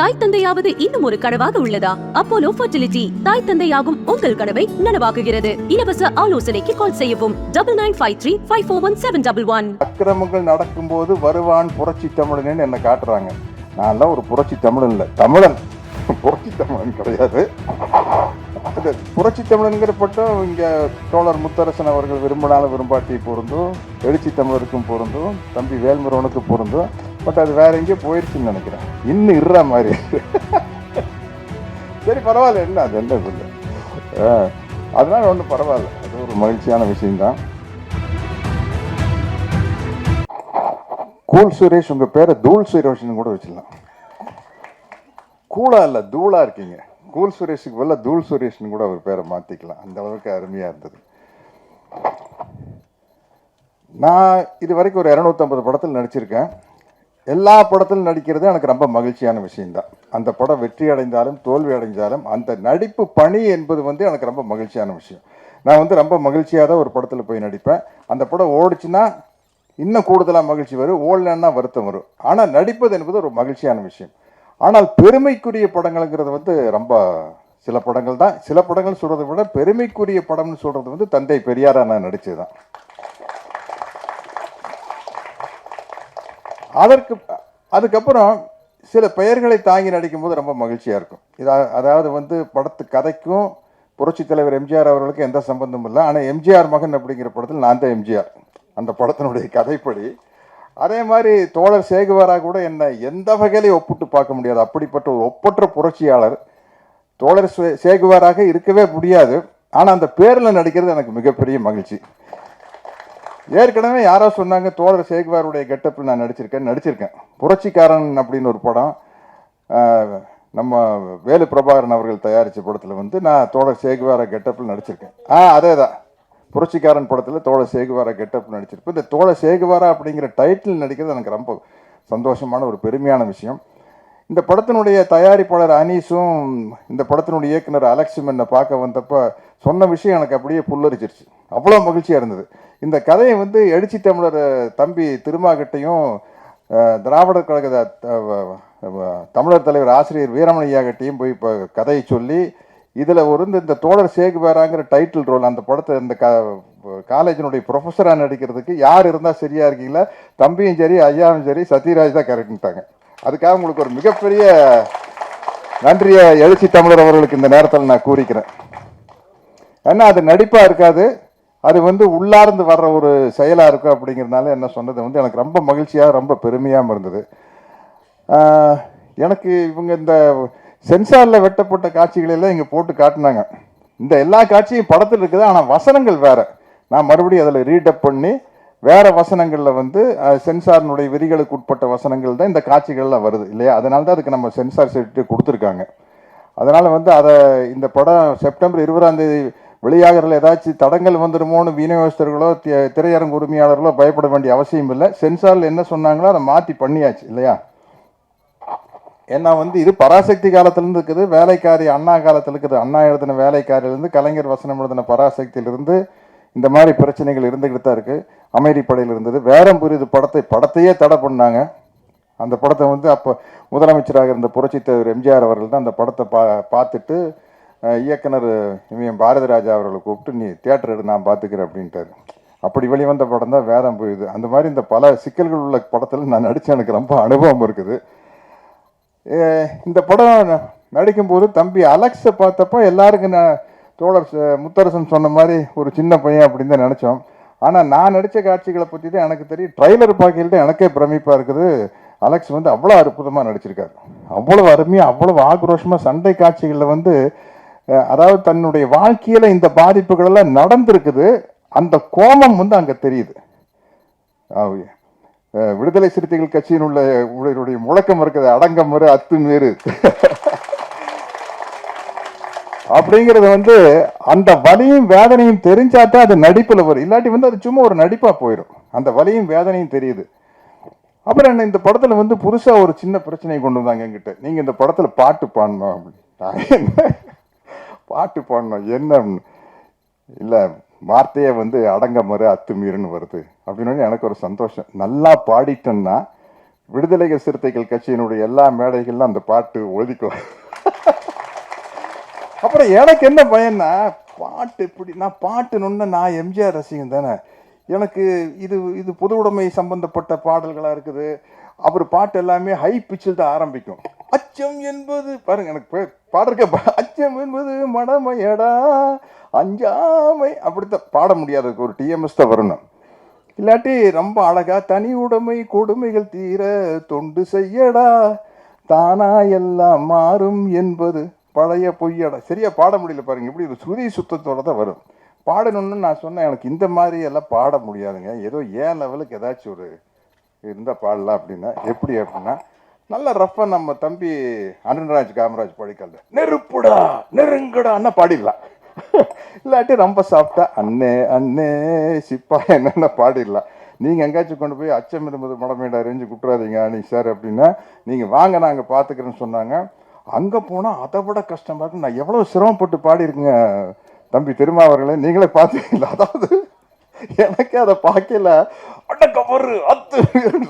தாய் தந்தையாவது இன்னும் ஒரு கனவாக உள்ளதா? அப்போலோ ஃபர்டிலிட்டி தாய் தந்தையாகும் உங்கள் கனவை நனவாக்குகிறது. இலவச ஆலோசனைக்கு கால் செய்யவும். Double nine five three five four one seven double one அக்கிரமங்கள் நடக்கும்போது வருவான் புரட்சி தமிழன் என்னை காட்டுறாங்க. நான் ஒரு புரட்சி தமிழன் இல்லை. தமிழன். புரட்சி தமிழன் கிடையாது. அது புரட்சி தமிழன்கிற பட்டம் இங்கே தோழர் முத்தரசன் அவர்கள் விரும்பினாலும் விரும்பாட்டி பொருந்தும் எழுச்சி தமிழருக்கும் பொருந்தும் தம்பி வேல்முருகனுக்கு பொருந்தும். பட் அது வேற எங்கேயோ போயிடுச்சுன்னு நினைக்கிறேன். இன்னும் இருற மாதிரி. சரி பரவாயில்ல என்ன அது என்ன இல்லை. அதனால ஒன்றும் பரவாயில்ல. அது ஒரு மகிழ்ச்சியான விஷயம்தான். கூல் சுரேஷ் உங்க பேரை தூள் சுரேஷ்னு கூட வச்சிடலாம் கூலா இல்ல தூளா இருக்கீங்க. கூல் சுரேஷுக்கு பதில் தூள் சுரேஷ்னு கூட அவர் பேரை மாத்திக்கலாம். அந்த அளவுக்கு அருமையா இருந்தது. நான் இது வரைக்கும் ஒரு இரநூத்தம்பது படத்தில் நடிச்சிருக்கேன். எல்லா படத்திலும் நடிக்கிறது எனக்கு ரொம்ப மகிழ்ச்சியான விஷயம்தான். அந்த படம் வெற்றி அடைந்தாலும் தோல்வி அடைஞ்சாலும் அந்த நடிப்பு பணி என்பது வந்து எனக்கு ரொம்ப மகிழ்ச்சியான விஷயம். நான் வந்து ரொம்ப மகிழ்ச்சியாக தான் ஒரு படத்தில் போய் நடிப்பேன். அந்த படம் ஓடிச்சுன்னா இன்னும் கூடுதலாக மகிழ்ச்சி வரும். ஓடலன்னா வருத்தம் வரும். ஆனால் நடிப்பது என்பது ஒரு மகிழ்ச்சியான விஷயம். ஆனால் பெருமைக்குரிய படங்கள்ங்கிறது வந்து ரொம்ப சில படங்கள் தான் சில படங்கள் சொல்கிறத விட பெருமைக்குரிய படம்னு சொல்கிறது வந்து தந்தை பெரியாராக நான் நடித்தது தான் அதற்கு அதுக்கப்புறம் சில பெயர்களை தாங்கி நடிக்கும் போது ரொம்ப மகிழ்ச்சியாக இருக்கும். இதா அதாவது வந்து படத்து கதைக்கும் புரட்சி தலைவர் எம்ஜிஆர் அவர்களுக்கு எந்த சம்பந்தமும் இல்லை. ஆனால் எம்ஜிஆர் மகன் அப்படிங்கிற படத்தில் நான் தான் எம்ஜிஆர். அந்த படத்தினுடைய கதைப்படி. அதே மாதிரி தோழர் சேகுவாரா கூட என்னை எந்த வகையிலையும் ஒப்பிட்டு பார்க்க முடியாது. அப்படிப்பட்ட ஒரு ஒப்பற்ற புரட்சியாளர் தோழர் சே- சேகுவாராக இருக்கவே முடியாது. ஆனால் அந்த பேரில் நடிக்கிறது எனக்கு மிகப்பெரிய மகிழ்ச்சி. ஏற்கனவே யாரோ சொன்னாங்க தோழர் சேகுவாருடைய கெட்டப்பில் நான் நடிச்சிருக்கேன் நடிச்சிருக்கேன். புரட்சிக்காரன் அப்படின்னு ஒரு படம் நம்ம வேலு பிரபாகரன் அவர்கள் தயாரித்த படத்தில் வந்து நான் தோழர் சேகுவார கெட்டப்பில் நடிச்சிருக்கேன். ஆ அதே தான் புரட்சிக்காரன் படத்தில் தோழர் சேகுவார கெட்டப் நடிச்சிருப்பேன். இந்த தோழர் சேகுவாரா அப்படிங்கிற டைட்டில் நடிக்கிறது எனக்கு ரொம்ப சந்தோஷமான ஒரு பெருமையான விஷயம். இந்த படத்தினுடைய தயாரிப்பாளர் அனீஸும் இந்த படத்தினுடைய இயக்குனர் அலெக்ஸும் என்னை பார்க்க வந்தப்போ சொன்ன விஷயம் எனக்கு அப்படியே புல்லரிச்சிருச்சு. அவ்வளோ மகிழ்ச்சியாக இருந்தது. இந்த கதையை வந்து எழுச்சி தமிழர் தம்பி திருமாகட்டையும் திராவிடர் கழக தமிழர் தலைவர் ஆசிரியர் வீரமணியாகட்டையும் போய் இப்போ கதையை சொல்லி இதில் ஒரு இந்த- இந்த தோழர் சேகுவேராங்கிற டைட்டில் ரோல் அந்த படத்தை இந்த க காலேஜினுடைய ப்ரொஃபஸராக நடிக்கிறதுக்கு யார் இருந்தால் சரியாக இருக்கீங்களா? தம்பியும் சரி ஐயாவும் சரி சத்யராஜ் தான் கரெக்டுட்டாங்க அதுக்காக உங்களுக்கு ஒரு மிகப்பெரிய நன்றியை எழுச்சி தமிழர் அவர்களுக்கு இந்த நேரத்தில் நான் கூறிக்கிறேன். ஏன்னா அது நடிப்பாக இருக்காது? அது வந்து உள்ளார்ந்து வர்ற ஒரு செயலாக இருக்கும் அப்படிங்கிறதுனால என்ன சொன்னது வந்து எனக்கு ரொம்ப மகிழ்ச்சியாக ரொம்ப பெருமையாகவும் இருந்தது. எனக்கு இவங்க இந்த சென்சாரில் வெட்டப்பட்ட காட்சிகளெல்லாம் இங்கே போட்டு காட்டினாங்க. இந்த எல்லா காட்சியும் படத்தில் இருக்குது ஆனால் வசனங்கள் வேறு. நான் மறுபடியும் அதில் ரீடப் பண்ணி வேறு வசனங்களில் வந்து சென்சாரினுடைய விதிகளுக்கு உட்பட்ட வசனங்கள் தான் இந்த காட்சிகள்லாம் வருது இல்லையா? அதனால தான் அதுக்கு நம்ம சென்சார் சர்டிஃபிகேட் கொடுத்துருக்காங்க. அதனால் வந்து அதை இந்த படம் செப்டம்பர் இருபதாம் தேதி வெளியாகிறதுல ஏதாச்சும் தடங்கள் வந்துடுமோன்னு விநியோகஸ்தர்களோ திரையரங்கு உரிமையாளர்களோ பயப்பட வேண்டிய அவசியம் இல்லை. சென்சாரில் என்ன சொன்னாங்களோ அதை மாற்றி பண்ணியாச்சு இல்லையா? ஏன்னா வந்து இது பராசக்தி காலத்திலிருந்து இருக்குது வேலைக்காரி அண்ணா காலத்தில் இருக்குது. அண்ணா எழுதின வேலைக்காரிலிருந்து கலைஞர் வசனம் எழுதின பராசக்தியிலிருந்து இந்த மாதிரி பிரச்சனைகள் இருந்துக்கிட்டு தான் இருக்குது அமைதிப்படையில் இருந்தது. வேறம் புரியுது படத்தை படத்தையே தடை பண்ணாங்க. அந்த படத்தை வந்து அப்போ முதலமைச்சராக இருந்த புரட்சித் தலைவர் எம்ஜிஆர் அவர்கள் தான் அந்த படத்தை பா பார்த்துட்டு இயக்குனர் இவன் பாரதி ராஜா அவர்களை கூப்பிட்டு நீ தேட்டர் எடு நான் பார்த்துக்கிறேன் அப்படின்ட்டாரு. அப்படி வெளிவந்த படம் தான் வேதம் போயுது. அந்த மாதிரி இந்த பல சிக்கல்கள் உள்ள படத்தில் நான் நடித்தேன் எனக்கு ரொம்ப அனுபவம் இருக்குது. இந்த படம் நடிக்கும்போது தம்பி அலெக்ஸை பார்த்தப்போ எல்லாருக்கும் நான் தோழர் ச- முத்தரசன் சொன்ன மாதிரி ஒரு சின்ன பையன் அப்படின்னு தான் நினச்சோம். ஆனால் நான் நடித்த காட்சிகளை பற்றி தான் எனக்கு தெரியும். ட்ரைலர் பார்க்கையில் தான் எனக்கே பிரமிப்பாக இருக்குது. அலெக்ஸ் வந்து அவ்வளோ அற்புதமாக நடிச்சிருக்காரு. அவ்வளோ அருமையாக அவ்வளோ ஆக்ரோஷமாக சண்டை காட்சிகளில் வந்து அதாவது தன்னுடைய வாழ்க்கையில் இந்த பாதிப்புகள் எல்லாம் நடந்திருக்குது அந்த கோபம் வந்து அங்கே தெரியுது. விடுதலை சிறுத்தைகள் கட்சியின் உள்ள உங்களுடைய முழக்கம் இருக்குது அடங்கம் வரு அத்து அப்படிங்கிறது வந்து அந்த வலியும் வேதனையும் தெரிஞ்சாதான் அது நடிப்பில் வரும். இல்லாட்டி வந்து அது சும்மா ஒரு நடிப்பாக போயிடும் அந்த வலியும் வேதனையும் தெரியுது. அப்புறம் என்ன இந்த படத்தில் வந்து புதுசாக ஒரு சின்ன பிரச்சனையை கொண்டு வந்தாங்க என்கிட்ட. நீங்கள் இந்த படத்தில் பாட்டு பாடணும் அப்படின்னு. பாட்டு பாடணும் என்ன? இல்லை வார்த்தையை வந்து அடங்க மறு அத்துமீறுன்னு வருது. அப்படின்னு எனக்கு ஒரு சந்தோஷம். நல்லா பாடிட்டேன்னா விடுதலைகள் சிறுத்தைகள் கட்சியினுடைய எல்லா மேடைகளிலும் அந்த பாட்டு ஒதுக்கலாம் அப்புறம் எனக்கு என்ன பயன்னா பாட்டு இப்படி நான் பாட்டுன்னு நான் எம்ஜிஆர் ரசிகன் தானே. எனக்கு இது இது பொது உடைமை சம்பந்தப்பட்ட பாடல்களாக இருக்குது. அப்புறம் பாட்டு எல்லாமே ஹை பிச்சில் தான் ஆரம்பிக்கும். அச்சம் என்பது பாருங்க எனக்கு பாடுறக்க அச்சம் என்பது மடமையடா அஞ்சாமை. அப்படித்தான் பாட முடியாது ஒரு டிஎம்எஸ் தான் வரணும். இல்லாட்டி ரொம்ப அழகா தனி உடைமை கொடுமைகள் தீர தொண்டு செய்யடா. தானா எல்லாம் மாறும் என்பது பழைய பொய்யடா. சரியா பாட முடியல பாருங்க இப்படி ஒரு சுதி சுத்தத்தோட தான் வரும். பாடணும்னு நான் சொன்னேன் எனக்கு இந்த மாதிரி எல்லாம் பாட முடியாதுங்க. ஏதோ ஏன் லெவலுக்கு ஏதாச்சும் ஒரு இருந்தால் பாடலாம் அப்படின்னா எப்படி அப்படின்னா நல்ல ரஃபா நம்ம தம்பி அருண்ராஜ் காமராஜ் படிக்கல. நெருப்புடா நெருங்குடான்னா பாடிடலாம். இல்லாட்டி ரொம்ப சாப்பிட்டா அண்ணே அண்ணே சிப்பா என்னென்ன பாடிடலாம். நீங்கள் எங்கேயாச்சும் கொண்டு போய் அச்சம் இருந்தது மடமேடா ரேஞ்சு குட்டுறாதீங்க அனி சார் அப்படின்னா நீங்கள் வாங்க நாங்கள் பார்த்துக்கிறேன்னு சொன்னாங்க. அங்கே போனால் அதை விட கஷ்டமாக இருக்கு. நான் எவ்வளோ சிரமப்பட்டு பாடியிருக்கேங்க தம்பி திருமாவர்களே நீங்களே பார்த்தீங்களா அதாவது எனக்கு அதை பார்க்கல. அடக்க பொறு அத்து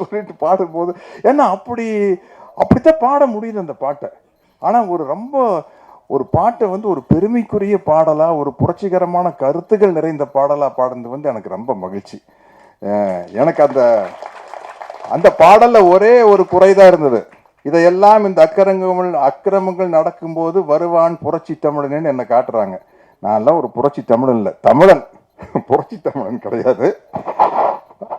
சொல்லிட்டு பாடும்போது ஏன்னா அப்படி? அப்படித்தான் பாட முடியுது அந்த பாட்டை. ஆனால் ஒரு ரொம்ப ஒரு பாட்டை வந்து ஒரு பெருமைக்குரிய பாடலாக ஒரு புரட்சிகரமான கருத்துக்கள் நிறைந்த பாடலாக பாடுறது வந்து எனக்கு ரொம்ப மகிழ்ச்சி. எனக்கு அந்த அந்த பாடலில் ஒரே ஒரு குறைதான் இருந்தது. இதையெல்லாம் இந்த அக்கிரமங்கள் அக்கிரமங்கள் நடக்கும்போது வருவான் புரட்சி தமிழன் என்னை காட்டுறாங்க. நான்லாம் ஒரு புரட்சி தமிழன் இல்லை தமிழன். புரட்சி தமிழன் கிடையாது.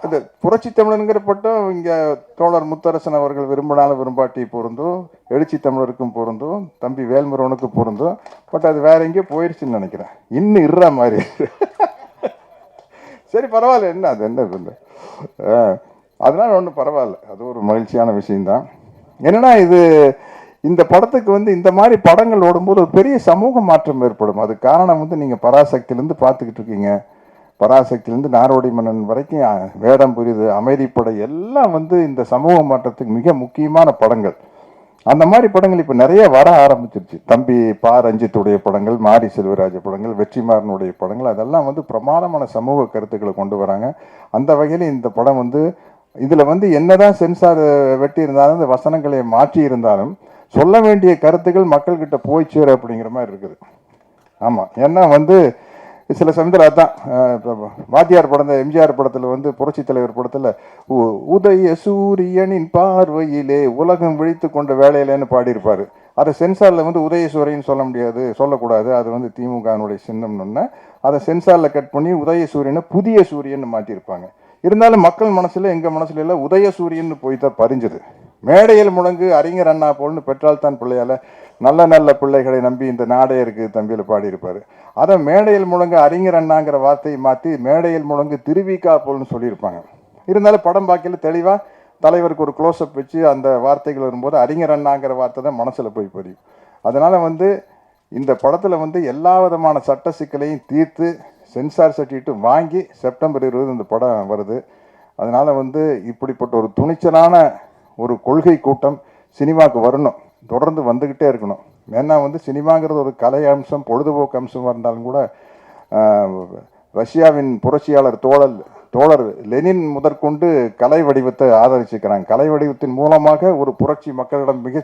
அந்த புரட்சி தமிழனுங்கிற பட்டம் இங்கே தோழர் முத்தரசன் அவர்கள் விரும்பினாலும் விரும்பாட்டி பொருந்தும் எழுச்சி தமிழருக்கும் பொருந்தும் தம்பி வேல்முருகனுக்கு பொருந்தும். பட் அது வேற எங்கேயோ போயிடுச்சுன்னு நினைக்கிறேன். இன்னும் இருற மாதிரி. சரி பரவாயில்ல. என்ன அது என்ன இது? அதனால ஒன்றும் பரவாயில்ல. அது ஒரு மகிழ்ச்சியான விஷயம்தான். என்னன்னா இது இந்த படத்துக்கு வந்து இந்த மாதிரி படங்கள் ஓடும்போது ஒரு பெரிய சமூக மாற்றம் ஏற்படும். அது காரணம் வந்து நீங்கள் பராசக்தியிலேருந்து பார்த்துக்கிட்டு இருக்கீங்க. பராசக்தியிலேருந்து நாரோடி மன்னன் வரைக்கும் வேடம் புரியுது அமைதிப்படை எல்லாம் வந்து இந்த சமூக மாற்றத்துக்கு மிக முக்கியமான படங்கள். அந்த மாதிரி படங்கள் இப்போ நிறைய வர ஆரம்பிச்சிருச்சு. தம்பி பா. ரஞ்சித்துடைய படங்கள் மாரி செல்வராஜ படங்கள் வெற்றிமாறனுடைய படங்கள் அதெல்லாம் வந்து பிரமாதமான சமூக கருத்துக்களை கொண்டு வராங்க. அந்த வகையில் இந்த படம் வந்து இதில் வந்து என்னதான் சென்சார் வெட்டி இருந்தாலும் இந்த வசனங்களை மாற்றி இருந்தாலும் சொல்ல வேண்டிய கருத்துக்கள் மக்கள்கிட்ட போய் சேரும் அப்படிங்கிற மாதிரி இருக்குது. ஆமாம் ஏன்னா வந்து சில சமயத்தில் அதான் இப்போ வாத்தியார் படம் எம்ஜிஆர் படத்தில் வந்து புரட்சி தலைவர் படத்தில் உதய சூரியனின் பார்வையிலே உலகம் விழித்து கொண்ட வேலையிலேன்னு பாடியிருப்பார். அதை சென்சாரில் வந்து உதயசூரியன் சொல்ல முடியாது சொல்லக்கூடாது. அது வந்து திமுகனுடைய சின்னம்னு அதை சென்சாரில் கட் பண்ணி உதய சூரியனை புதிய சூரியன் மாற்றிருப்பாங்க இருந்தாலும் மக்கள் மனசில் எங்கள் மனசுல எல்லாம் உதயசூரியன் போய் தான் பறிஞ்சது மேடையில் முழங்கு அறிஞர் அண்ணா போல்னு பெற்றால் தான் பிள்ளையால நல்ல நல்ல பிள்ளைகளை நம்பி இந்த நாடே இருக்கு தம்பியில் பாடியிருப்பார். அதை மேடையில் முழங்கு அறிஞர் அண்ணாங்கிற வார்த்தையை மாற்றி மேடையில் முழங்கு திருவிக்கா போல்னு சொல்லியிருப்பாங்க. இருந்தாலும் படம் பார்க்கல தெளிவாக தலைவருக்கு ஒரு க்ளோஸ்அப் வச்சு அந்த வார்த்தைகள் வரும்போது அறிஞர் அண்ணாங்கிற வார்த்தை தான் மனசில் போய் பதியும். அதனால் வந்து இந்த படத்தில் வந்து எல்லா விதமான சட்ட சிக்கலையும் தீர்த்து சென்சார் சர்டிஃபிகேட் வாங்கி செப்டம்பர் இருபது இந்த படம் வருது. அதனால் வந்து இப்படிப்பட்ட ஒரு துணிச்சலான ஒரு கொள்கை கூட்டம் சினிமாவுக்கு வரணும். தொடர்ந்து வந்துக்கிட்டே இருக்கணும். ஏன்னா வந்து சினிமாங்கிறது ஒரு கலை அம்சம் பொழுதுபோக்கு அம்சமாக இருந்தாலும் கூட ரஷ்யாவின் புரட்சியாளர் தோழர் தோழர் லெனின் முதற்கொண்டு கலை வடிவத்தை ஆதரிச்சுக்கிறாங்க கலை வடிவத்தின் மூலமாக ஒரு புரட்சி மக்களிடம் மிக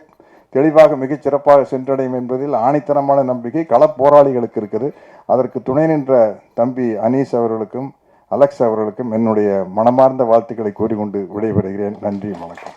தெளிவாக மிகச் சிறப்பாக சென்றடையும் என்பதில் ஆணித்தனமான நம்பிக்கை களப்போராளிகளுக்கு இருக்குது. அதற்கு துணை நின்ற தம்பி அனீஸ் அவர்களுக்கும் அலெக்ஸ் அவர்களுக்கும் என்னுடைய மனமார்ந்த வாழ்த்துக்களை கூறிக்கொண்டு விடைபெறுகிறேன். நன்றி வணக்கம்.